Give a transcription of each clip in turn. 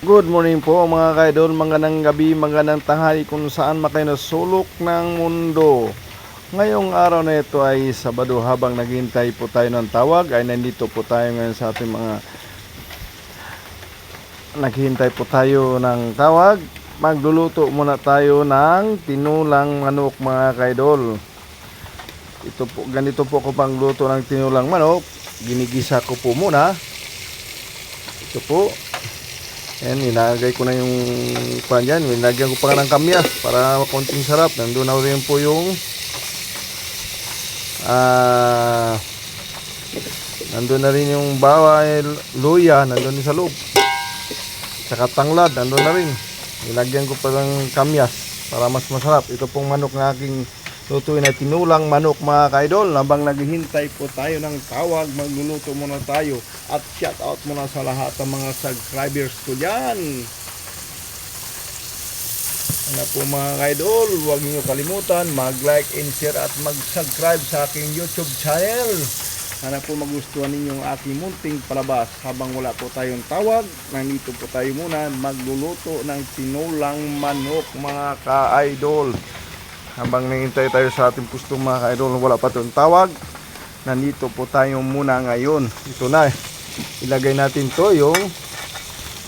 Good morning po mga kaidol, magandang gabi, magandang tanghali kung saan sulok ng mundo. Ngayong araw na ito ay Sabado habang naghihintay po tayo ng tawag ay nandito po tayo ngayon sa ating mga naghihintay po tayo ng tawag. Magluluto muna tayo ng tinulang manok mga kaidol. Ito po, ganito po ako pangluto ng tinulang manok. Ginigisa ko po muna. Ito po, Ayan, nilagay ko na yung pan dyan. Nilagyan ko pa nga ng kamyas para konting sarap. Nandun na rin po yung ah nandun na rin yung bawal, luya, nandun din sa loob. Tsaka tanglad, nandun na rin. Nilagyan ko pa ng kamyas para mas masarap. Ito pong manok na aking lutuin na tinulang manok mga kaidol. Habang naghihintay po tayo ng tawag, magluluto muna tayo. At shout out muna sa lahat ng mga subscribers ko dyan. Ano po mga kaidol, huwag niyo kalimutan mag-like and share at mag-subscribe sa aking YouTube channel. Sana po magustuhan ninyo ang aking munting palabas. Habang wala po tayong tawag, nandito po tayo muna magluluto ng tinulang manok mga ka-idol. Habang nangintay tayo sa ating pusto mga ka-idol, wala pa tayong tawag. Nandito po tayo muna ngayon. Ito na, ilagay natin to yung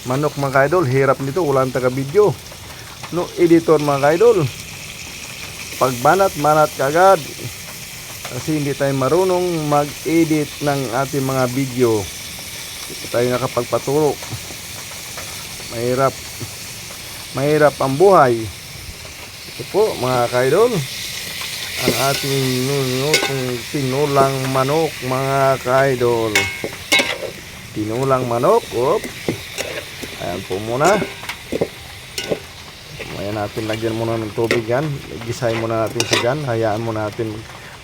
manok mga ka-idol. Hirap nito, walang taga-video. No editor mga ka-idol. Pagbanat, manat kagad kasi hindi tayo marunong mag-edit ng ating mga video hindi tayo nakapagpaturo mahirap mahirap ang buhay ito po mga kaidol ang ating nunutong tinulang manok mga kaidol tinulang manok op ayan po muna Ayan natin, lagyan muna ng tubig yan. Gisahin muna natin sa dyan. Hayaan muna natin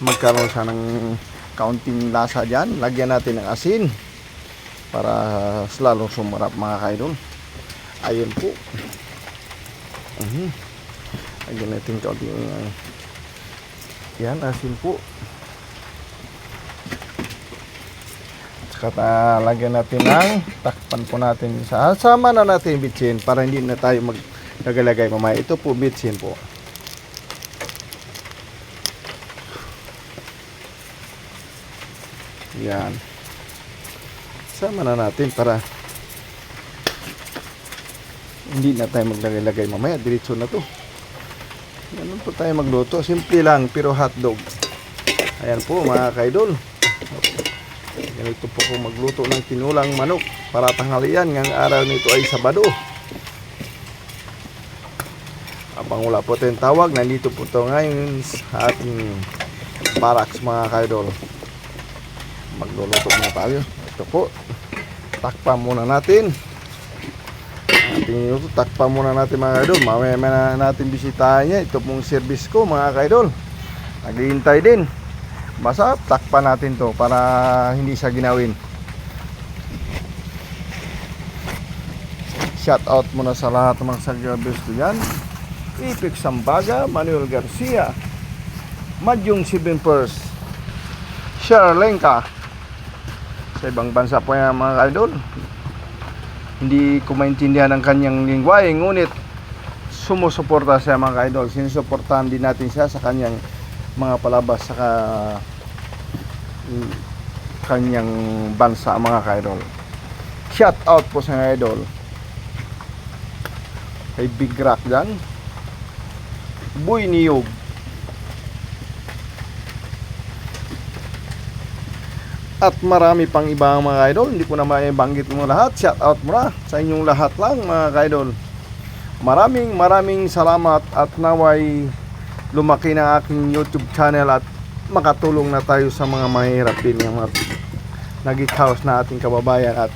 magkaroon siya ng kaunting lasa dyan. Lagyan natin ng asin para lalong sumarap mga kaidol. Ayun po. Mhm. Lagyan natin kaunting uh, yan, asin po. Saka lagyan natin ng takpan po natin sa sama na natin bitsin para hindi na tayo mag nagalagay mamaya. Ito po bitsin po. Yan. Sama na natin para hindi na tayo maglagay-lagay mamaya. Diretso na to. Ganun po tayo magluto. Simple lang pero hotdog. Ayan po mga kaidol. Ganito po ko magluto ng tinulang manok para tanghalian. Ngang araw nito ay Sabado. Habang wala po tayong tawag, nandito po ito ngayon sa ating barracks mga kaidol. Magluluto muna tayo. Ito po. Takpan muna natin. Ating minuto, takpan muna natin mga kaidol. Mamaya na natin bisitahin niya. Ito pong service ko mga kaidol. Naghihintay din. Basta takpan natin to para hindi siya ginawin. Shout out muna sa lahat ng mga subscribers ko dyan. Ipik Sambaga, Manuel Garcia, Madyong Sibin Pers, Sharlenka. Sa ibang bansa po yan mga idol. Hindi ko maintindihan ang kanyang lingwahe, ngunit sumusuporta siya mga idol. Sinusuportahan din natin siya sa kanyang mga palabas sa mm, kanyang bansa mga idol. Shout out po sa mga idol. Kay Big Rock dyan. Boy Niyog. At marami pang ibang mga idol. Hindi ko na maibanggit mo lahat. Shout out muna sa inyong lahat lang mga idol. Maraming maraming salamat at naway lumaki na aking YouTube channel at makatulong na tayo sa mga mahirap din yung mga nagikaos na ating kababayan at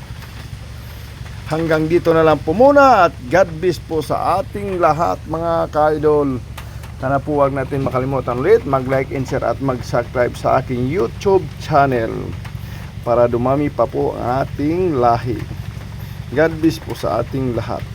hanggang dito na lang po muna at God bless po sa ating lahat mga ka-idol. Sana po huwag natin makalimutan ulit mag-like and share at mag-subscribe sa aking YouTube channel para dumami pa po ang ating lahi. God bless po sa ating lahat.